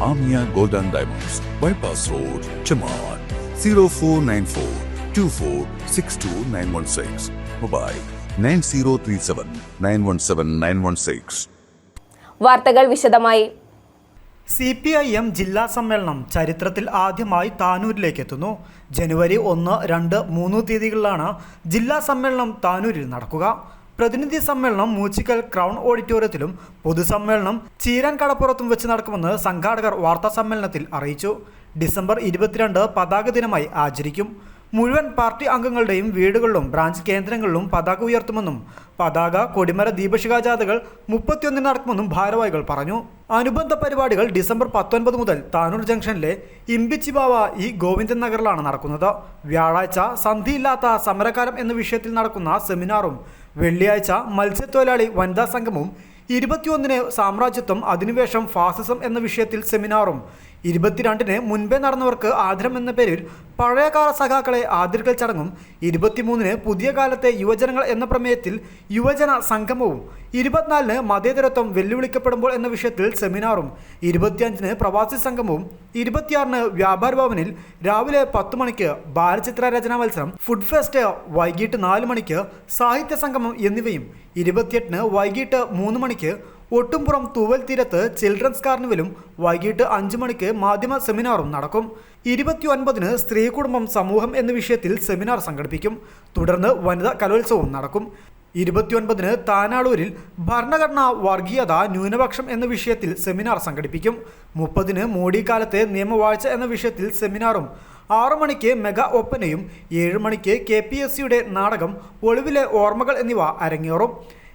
Amia Golden Diamonds, Bypass Road, Chamar, 0494 2462 Mobile 9037 917 916. വാർത്തകൾ വിശദമായി. C P I M ജില്ലാ സമ്മേളനം ചരിത്രത്തിൽ ആദ്യമായി താനൂരിലേക്ക് എത്തുന്നു ജനുവരി ഒന്ന് രണ്ട് മൂന്ന് തീയതികളിലാണ് ജില്ലാ സമ്മേളനം താനൂരിൽ നടക്കുക. പ്രതിനിധി സമ്മേളനം മൂച്ചിക്കൽ ക്രൗൺ ഓഡിറ്റോറിയത്തിലും പൊതുസമ്മേളനം ചീരാൻ കടപ്പുറത്തും വെച്ച് നടക്കുമെന്ന് സംഘാടകർ വാർത്താ സമ്മേളനത്തിൽ അറിയിച്ചു. ഡിസംബർ ഇരുപത്തിരണ്ട് പതാക ദിനമായി ആചരിക്കും. മുഴുവൻ പാർട്ടി അംഗങ്ങളുടെയും വീടുകളിലും ബ്രാഞ്ച് കേന്ദ്രങ്ങളിലും പതാക ഉയർത്തുമെന്നും പതാക കൊടിമര ദീപശിഖാജാഥകൾ മുപ്പത്തിയൊന്നിന് നടക്കുമെന്നും ഭാരവാഹികൾ പറഞ്ഞു. അനുബന്ധ പരിപാടികൾ ഡിസംബർ പത്തൊൻപത് മുതൽ താനൂർ ജംഗ്ഷനിലെ ഇമ്പിച്ചിബാവ ഇ ഗോവിന്ദൻ നഗറിലാണ് നടക്കുന്നത്. വ്യാഴാഴ്ച സന്ധിയില്ലാത്ത സമരക്കാരം എന്ന വിഷയത്തിൽ നടക്കുന്ന സെമിനാറും വെള്ളിയാഴ്ച മത്സ്യത്തൊഴിലാളി വനിതാ സംഗമവും ഇരുപത്തിയൊന്നിന് സാമ്രാജ്യത്വം അധിനിവേശം ഫാസിസം എന്ന വിഷയത്തിൽ സെമിനാറും ഇരുപത്തിരണ്ടിന് മുൻപേ നടന്നവർക്ക് ആദരം എന്ന പേരിൽ പഴയകാല സഖാക്കളെ ആദരിക്കൽ ചടങ്ങും ഇരുപത്തിമൂന്നിന് പുതിയ കാലത്തെ യുവജനങ്ങൾ എന്ന പ്രമേയത്തിൽ യുവജന സംഗമവും ഇരുപത്തിനാലിന് മതേതരത്വം വെല്ലുവിളിക്കപ്പെടുമ്പോൾ എന്ന വിഷയത്തിൽ സെമിനാറും ഇരുപത്തിയഞ്ചിന് പ്രവാസി സംഗമവും ഇരുപത്തിയാറിന് വ്യാപാര ഭവനിൽ രാവിലെ പത്ത് മണിക്ക് ബാലചിത്ര രചനാ മത്സരം ഫുഡ് ഫെസ്റ്റ് വൈകിട്ട് നാല് മണിക്ക് സാഹിത്യ സംഗമം എന്നിവയും ഇരുപത്തിയെട്ടിന് വൈകിട്ട് മൂന്ന് മണിക്ക് ഒട്ടുംപുറം തൂവൽ തീരത്ത് ചിൽഡ്രൻസ് കാർണിവലും വൈകിട്ട് അഞ്ചു മണിക്ക് മാധ്യമ സെമിനാറും നടക്കും. ഇരുപത്തിയൊൻപതിന് സ്ത്രീ കുടുംബം സമൂഹം എന്ന വിഷയത്തിൽ സെമിനാർ സംഘടിപ്പിക്കും. തുടർന്ന് വനിതാ കലോത്സവവും നടക്കും. ഇരുപത്തിയൊൻപതിന് താനാളൂരിൽ ഭരണഘടന വർഗീയത ന്യൂനപക്ഷം എന്ന വിഷയത്തിൽ സെമിനാർ സംഘടിപ്പിക്കും. മുപ്പതിന് മോഡി കാലത്തെ നിയമവാഴ്ച എന്ന വിഷയത്തിൽ സെമിനാറും. ആറു മണിക്ക് മെഗാ ഒപ്പനയും ഏഴ് മണിക്ക് കെ പി എസ് സിയുടെ നാടകം ഒളിവിലെ ഓർമ്മകൾ എന്നിവ അരങ്ങേറും.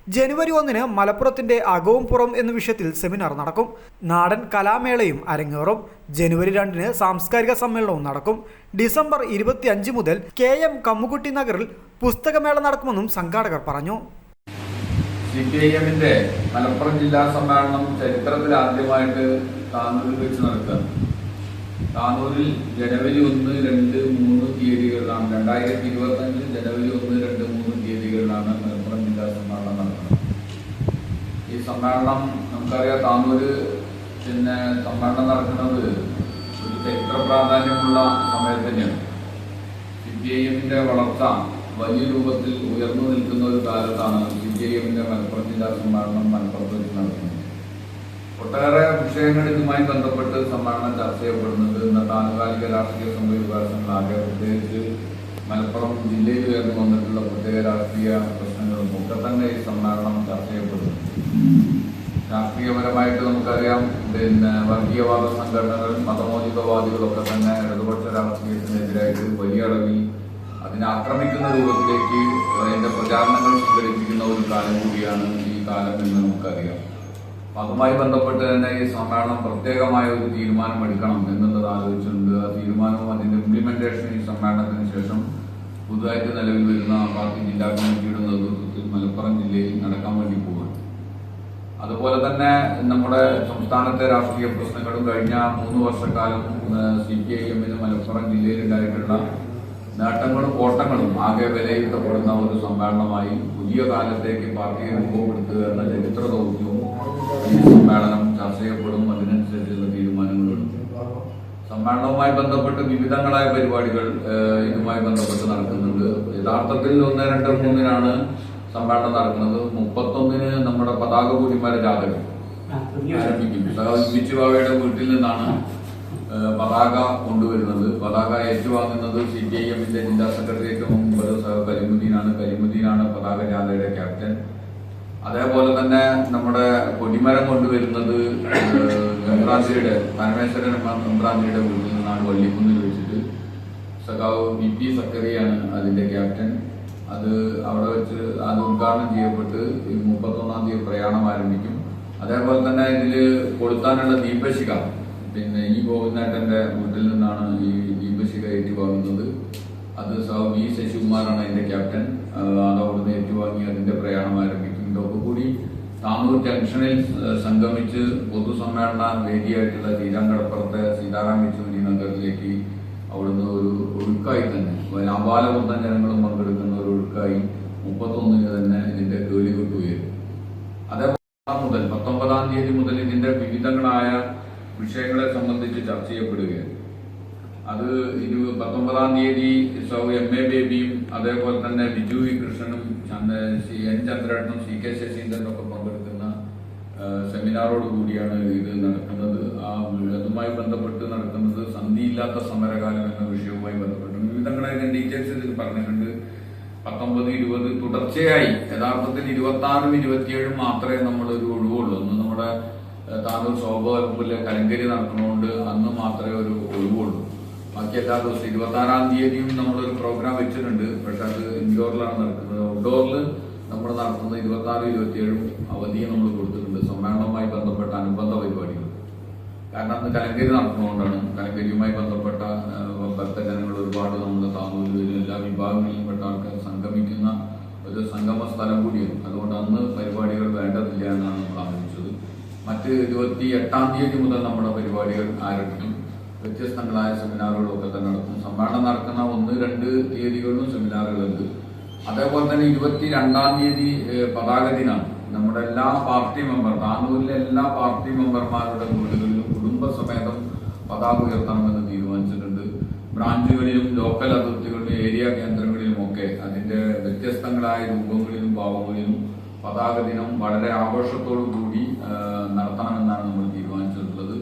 ജനുവരി ഒന്നിന് മലപ്പുറത്തിന്റെ അകവും പുറം എന്ന വിഷയത്തിൽ സെമിനാർ നടക്കും. നാടൻ കലാമേളയും അരങ്ങേറും. ജനുവരി രണ്ടിന് സാംസ്കാരിക സമ്മേളനവും നടക്കും. ഡിസംബർ ഇരുപത്തി അഞ്ച് മുതൽ കെ എം കമ്മുകുട്ടി നഗറിൽ പുസ്തകമേള നടക്കുമെന്നും സംഘാടകർ പറഞ്ഞു. സി മലപ്പുറം ജില്ലാ സമ്മേളനം ചരിത്രത്തിൽ ആദ്യമായിട്ട് താനൂരിൽ വെച്ച് നടത്തുകയാണ് താനൂരിൽ ജനുവരി ഒന്ന് രണ്ട് മൂന്ന് തീയതികളിലാണ്. രണ്ടായിരത്തി ഇരുപത്തി അഞ്ച് ജനുവരി ഒന്ന് രണ്ട് മൂന്ന് തീയതികളിലാണ് മലപ്പുറം ജില്ലാ സമ്മേളനം നടക്കുന്നത് ഈ സമ്മേളനം നമുക്കറിയാം താനൂര് പിന്നെ സമ്മേളനം നടക്കുന്നത് ഒരു ചരിത്ര പ്രാധാന്യമുള്ള സമയത്ത് തന്നെയാണ്. സി പി ഐ എമ്മിന്റെ വളർച്ച വലിയ രൂപത്തിൽ ഉയർന്നു നിൽക്കുന്ന ഒരു കാലത്താണ് സി പി ഐ എമ്മിന്റെ മലപ്പുറം ജില്ലാ സമ്മേളനം മലപ്പുറത്ത് വെച്ച് നടക്കുന്നത്. ഒട്ടേറെ വിഷയങ്ങൾ ഇതുമായി ബന്ധപ്പെട്ട് സമ്മേളനം ചർച്ച ചെയ്യപ്പെടുന്നത് ഇന്നത്തെ ആനുകാലിക രാഷ്ട്രീയ സംഭവ വികാസങ്ങളാകെ പ്രത്യേകിച്ച് മലപ്പുറം ജില്ലയിൽ ഉയർന്നു വന്നിട്ടുള്ള പ്രത്യേക രാഷ്ട്രീയ പ്രശ്നങ്ങളും ഒക്കെ തന്നെ ഈ സമ്മേളനം ചർച്ച ചെയ്യപ്പെടുന്നു. രാഷ്ട്രീയപരമായിട്ട് നമുക്കറിയാം പിന്നെ വർഗീയവാദ സംഘടനകൾ മതമോചിതവാദികളൊക്കെ തന്നെ ഇടതുപക്ഷ രാഷ്ട്രീയത്തിനെതിരായിട്ട് വലിയ അളവിൽ അതിനെ ആക്രമിക്കുന്ന രൂപത്തിലേക്ക് അതിന്റെ പ്രചാരണങ്ങൾ സംഘടിപ്പിക്കുന്ന ഒരു കാലം കൂടിയാണ് ഈ കാലം എന്ന് നമുക്കറിയാം. അതുമായി ബന്ധപ്പെട്ട് തന്നെ ഈ സമ്മേളനം പ്രത്യേകമായ ഒരു തീരുമാനം എടുക്കണം എന്നുള്ളത് ആലോചിച്ചിട്ടുണ്ട്. ആ തീരുമാനവും അതിന്റെ ഇംപ്ലിമെന്റേഷൻ ഈ സമ്മേളനത്തിന് ശേഷം പുതുതായിട്ട് നിലവിൽ വരുന്ന പാർട്ടി ജില്ലാ കമ്മിറ്റിയുടെ നേതൃത്വത്തിൽ മലപ്പുറം ജില്ലയിൽ നടക്കാൻ വേണ്ടി പോകുന്നു അതുപോലെ തന്നെ നമ്മുടെ സംസ്ഥാനത്തെ രാഷ്ട്രീയ പ്രശ്നങ്ങളും കഴിഞ്ഞ മൂന്ന് വർഷക്കാലം സി പി ഐ എമ്മിന് മലപ്പുറം ജില്ലയിൽ ഉണ്ടായിട്ടുള്ള നേട്ടങ്ങളും കോട്ടങ്ങളും ആകെ വിലയിരുത്തപ്പെടുന്ന ഒരു സമ്മേളനമായി പുതിയ കാലത്തേക്ക് പാർട്ടിയെ രൂപപ്പെടുത്തുക എന്ന ചരിത്ര ദൗത്യവും ഈ സമ്മേളനം ചർച്ച ചെയ്യപ്പെടും. അതിനനുസരിച്ചുള്ള തീരുമാനങ്ങളും സമ്മേളനവുമായി ബന്ധപ്പെട്ട് വിവിധങ്ങളായ പരിപാടികൾ ഇതുമായി ബന്ധപ്പെട്ട് നടക്കുന്നുണ്ട്. യഥാർത്ഥത്തിൽ ഒന്ന് രണ്ട് മൂന്നിനാണ് സമ്മേളനം നടക്കുന്നത് മുപ്പത്തൊന്നിന് നമ്മുടെ പതാക കൂടിമാര ജാഥകൾ ആരംഭിക്കും സഹോദരൻ ബിച്ചുബാവയുടെ വീട്ടിൽ നിന്നാണ് പതാക കൊണ്ടുവരുന്നത്. പതാക ഏറ്റുവാങ്ങുന്നത് സി പി ഐ എമ്മിന്റെ ജില്ലാ സെക്രട്ടേറിയറ്റ് മുമ്പ് കരിമുദ്ദീനാണ്. കരിമുദ്ദീനാണ് പതാക ജാഥയുടെ ക്യാപ്റ്റൻ. അതേപോലെ തന്നെ നമ്മുടെ കൊടിമരം കൊണ്ടുവരുന്നത് ഗംഗ്രാന്തിയുടെ പരമേശ്വരൻ ഗംഗ്രാന്തിയുടെ വീട്ടിൽ നിന്നാണ് വള്ളിക്കുന്നിൽ വെച്ചിട്ട്. സഖാവ് വി പി സക്കറിയാണ് അതിന്റെ ക്യാപ്റ്റൻ. അത് അവിടെ വെച്ച് അത് ഉദ്ഘാടനം ചെയ്യപ്പെട്ട് മുപ്പത്തൊന്നാം തീയതി പ്രയാണം ആരംഭിക്കും. അതേപോലെ തന്നെ ഇതിൽ കൊളുത്താനുള്ള ദീപശിഖ. പിന്നെ ഈ ഗോവിന്ദേട്ടന്റെ വീട്ടിൽ നിന്നാണ് ഈ ദീപശിഖ ഏറ്റുവാങ്ങുന്നത്. അത് സൗ വി ശശികുമാറാണ് അതിന്റെ ക്യാപ്റ്റൻ. അത് അവിടുന്ന് ഏറ്റുവാങ്ങി അതിന്റെ പ്രയാണം ആരംഭിക്കും. ഇതൊക്കെ കൂടി താമൂർ ജംഗ്ഷനിൽ സംഗമിച്ച് പൊതുസമ്മേളന വേദിയായിട്ടുള്ള ശ്രീരാങ്കടപ്പുറത്തെ സീതാറാം യെച്ചൂരി നഗറിലേക്ക് അവിടുന്ന് ഒരു ഒഴുക്കായി തന്നെ. അപാലബന്ധം ജനങ്ങളും പങ്കെടുക്കുന്ന. ഒരു ഒഴുക്കായി മുപ്പത്തൊന്നിന് തന്നെ ഇതിന്റെ കേളികൊട്ട് ഉയരും. അതേപോലെ മുതൽ പത്തൊമ്പതാം തീയതി മുതൽ ഇതിന്റെ വിവിധങ്ങളായ വിഷയങ്ങളെ സംബന്ധിച്ച് ചർച്ച ചെയ്യപ്പെടുകയാണ്. അത് ഇരു പത്തൊമ്പതാം തീയതി സൗ എം എ ബേബിയും അതേപോലെ തന്നെ ബിജു വി കൃഷ്ണനും സി എൻ ചന്ദ്രേട്ടനും സി കെ ശശീന്ദ്രനും ഒക്കെ പങ്കെടുക്കുന്ന സെമിനാറോട് കൂടിയാണ് ഇത് നടക്കുന്നത്. ആ അതുമായി ബന്ധപ്പെട്ട് നടക്കുന്നത് സന്ധിയില്ലാത്ത സമരകാലം എന്ന വിഷയവുമായി ബന്ധപ്പെട്ട് വിവിധങ്ങളായ ഡീറ്റെയിൽസ് ഇതിൽ പറഞ്ഞിട്ടുണ്ട്. പത്തൊമ്പത് ഇരുപത് തുടർച്ചയായി. യഥാർത്ഥത്തിൽ ഇരുപത്തി ആറും ഇരുപത്തിയേഴും മാത്രമേ നമ്മൾ ഒരു ഒഴിവുള്ളൂ. ഒന്ന് നമ്മുടെ താനൂർ ശോഭവരമ്പിലെ കലങ്കരി നടക്കണോണ്ട് അന്ന് മാത്രമേ ഒരു ഒഴിവുള്ളൂ. ബാക്കി എല്ലാ ദിവസവും ഇരുപത്തി ആറാം തീയതിയും നമ്മളൊരു പ്രോഗ്രാം വെച്ചിട്ടുണ്ട്. പക്ഷെ അത് ഇൻഡോറിലാണ് നടക്കുന്നത്. ഔട്ട്ഡോറിൽ നമ്മൾ നടത്തുന്നത് ഇരുപത്തി ആറും ഇരുപത്തിയേഴും അവധിയും നമ്മൾ കൊടുത്തിട്ടുണ്ട്. സമ്മേളനവുമായി ബന്ധപ്പെട്ട അനുബന്ധ പരിപാടികൾ. കാരണം അന്ന് കലങ്കരി നടക്കുന്നതുകൊണ്ടാണ് കലങ്കരിയുമായി ബന്ധപ്പെട്ട ഭക്തജനങ്ങൾ ഒരുപാട് നമ്മുടെ താമൂരിലും എല്ലാ വിഭാഗങ്ങളിലും പെട്ട ആൾക്കാർ സംഗമിക്കുന്ന ഒരു സംഗമ സ്ഥലം കൂടിയാണ്. അതുകൊണ്ട് അന്ന് പരിപാടികൾ വേണ്ടതില്ല എന്നാണ് നമ്മൾ ആലോചിച്ചത്. മറ്റ് ഇരുപത്തി എട്ടാം തീയതി മുതൽ നമ്മുടെ പരിപാടികൾ ആരംഭിക്കും. വ്യത്യസ്തങ്ങളായ സെമിനാറുകളൊക്കെ തന്നെ നടത്തും. സമ്മേളനം നടക്കുന്ന ഒന്ന് രണ്ട് തീയതികളിലും സെമിനാറുകളുണ്ട്. അതേപോലെ തന്നെ ഇരുപത്തി രണ്ടാം തീയതി പതാക ദിനാണ് നമ്മുടെ എല്ലാ പാർട്ടി മെമ്പർ താനൂരിലെ എല്ലാ പാർട്ടി മെമ്പർമാരുടെ വീടുകളിലും കുടുംബസമേതം പതാക ഉയർത്തണമെന്ന് തീരുമാനിച്ചിട്ടുണ്ട്. ബ്രാഞ്ചുകളിലും ലോക്കൽ അതിർത്തികളിലും ഏരിയ കേന്ദ്രങ്ങളിലും ഒക്കെ അതിന്റെ വ്യത്യസ്തങ്ങളായ രൂപങ്ങളിലും ഭാവങ്ങളിലും പതാക ദിനം വളരെ ആഘോഷത്തോടു കൂടി നടത്തണമെന്നാണ് നമ്മൾ തീരുമാനിച്ചിട്ടുള്ളത്.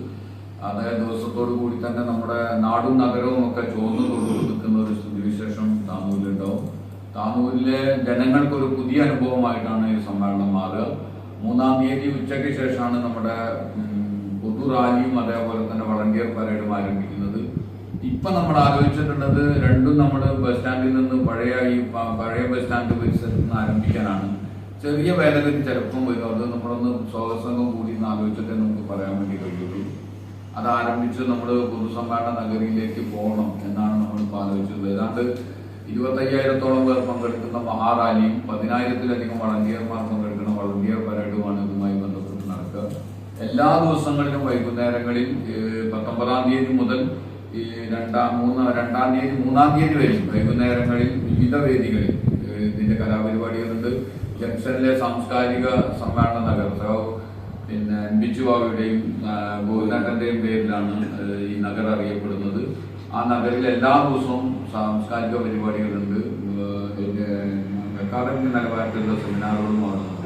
അതേ ദിവസത്തോടു കൂടി തന്നെ നമ്മുടെ നാടും നഗരവും ഒക്കെ ചുവന്നു കൊടുക്കുന്ന ഒരു സ്ഥിതിവിശേഷം താനൂരിലുണ്ടാവും താനൂരിലെ ജനങ്ങൾക്ക് ഒരു പുതിയ അനുഭവമായിട്ടാണ് ഈ സമ്മേളനം മാറുക. മൂന്നാം തീയതി ഉച്ചയ്ക്ക് ശേഷമാണ് നമ്മുടെ പൊതു റാലിയും അതേപോലെ തന്നെ വളണ്ടിയർ പരേഡും ആരംഭിക്കുന്നത്. ഇപ്പൊ നമ്മൾ ആലോചിച്ചിട്ടുള്ളത് രണ്ടും നമ്മൾ ബസ് സ്റ്റാൻഡിൽ നിന്ന് പഴയ ഈ പഴയ ബസ് സ്റ്റാൻഡ് പരിസരത്ത് നിന്ന് ആരംഭിക്കാനാണ്. ചെറിയ വേലകൾ ചിലപ്പം വരും. അത് നമ്മളൊന്ന് സ്വാഗതസംഘം കൂടി ഒന്ന് ആലോചിച്ചിട്ടേ നമുക്ക് പറയാൻ വേണ്ടി കഴിയുള്ളൂ അത് ആരംഭിച്ച് നമ്മൾ പൊതുസമ്മേളന നഗരിയിലേക്ക് പോകണം എന്നാണ് നമ്മൾ ഇപ്പോൾ ആലോചിച്ചത് ഏതാണ്ട് ഇരുപത്തയ്യായിരത്തോളം പേർ പങ്കെടുക്കുന്ന മഹാറാലിയും പതിനായിരത്തിലധികം വളണ്ടിയർമാർ പങ്കെടുക്കുന്ന വളണ്ടിയർ പരേഡുമാണ് ഇതുമായി ബന്ധപ്പെട്ട് നടക്കുക. എല്ലാ ദിവസങ്ങളിലും വൈകുന്നേരങ്ങളിൽ പത്തൊമ്പതാം തീയതി മുതൽ ഈ രണ്ടാം മൂന്ന് രണ്ടാം തീയതി മൂന്നാം തീയതി വരെ വൈകുന്നേരങ്ങളിൽ വിവിധ വേദികളിൽ ഇതിന്റെ കലാപരിപാടികളുണ്ട്. ജംഗ്ഷനിലെ സാംസ്കാരിക സമ്മേളന നഗർ സോ പിന്നെ ബിച്ചുവാവിയുടെയും ഗോവിന്ദാട്ടന്റെയും പേരിലാണ് ഈ നഗരം അറിയപ്പെടുന്നത്. ആ നഗരിൽ എല്ലാ ദിവസവും സാംസ്കാരിക പരിപാടികളുണ്ട്. പിന്നെ നിലവാരത്തിലുള്ള സെമിനാറുകളും നടക്കും.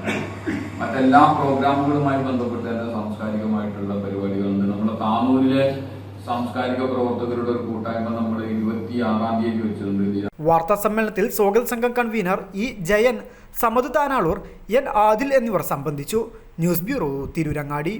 മറ്റെല്ലാ പ്രോഗ്രാമുകളുമായി ബന്ധപ്പെട്ട് തന്നെ സാംസ്കാരികമായിട്ടുള്ള പരിപാടികളുണ്ട്. നമ്മുടെ താനൂരിലെ സാംസ്കാരിക പ്രവർത്തകരുടെ ഒരു കൂട്ടായ്മ നമ്മൾ ഇരുപത്തി ആറാം തീയതി വെച്ചിട്ടുണ്ട് വാർത്താ സമ്മേളനത്തിൽ സ്വാഗത സംഘം കൺവീനർ ഇ ജയൻ സമതു താനാളൂർ എൻ ആദിൽ എന്നിവർ സംബന്ധിച്ചു. News bureau Tirurangadi.